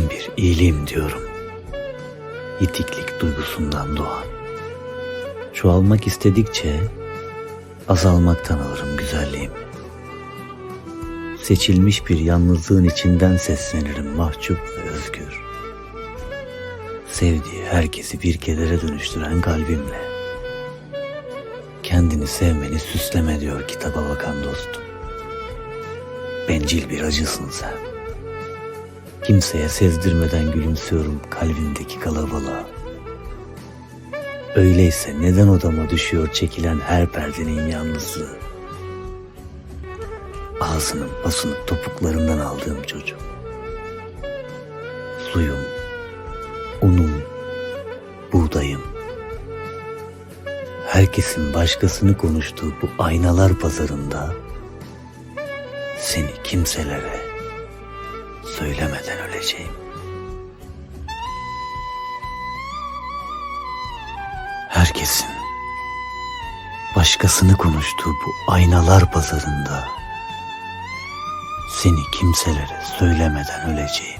Ben bir iyiliğim diyorum. İtiklik duygusundan doğan. Çoğalmak istedikçe azalmaktan alırım güzelliğim. Seçilmiş bir yalnızlığın içinden seslenirim mahcup ve özgür. Sevdiği herkesi bir kedere dönüştüren kalbimle. Kendini sevmeni süsleme diyor kitaba bakan dostum. Bencil bir acısın sen. Kimseye sezdirmeden gülümsüyorum kalbimdeki kalabalığa. Öyleyse neden odama düşüyor çekilen her perdenin yalnızlığı? Ağzının basınıp topuklarından aldığım çocuk. Suyum, unum, buğdayım. Herkesin başkasını konuştuğu bu aynalar pazarında seni kimselere söylemeden öleceğim. Herkesin başkasını konuştuğu bu aynalar pazarında seni kimselere söylemeden öleceğim.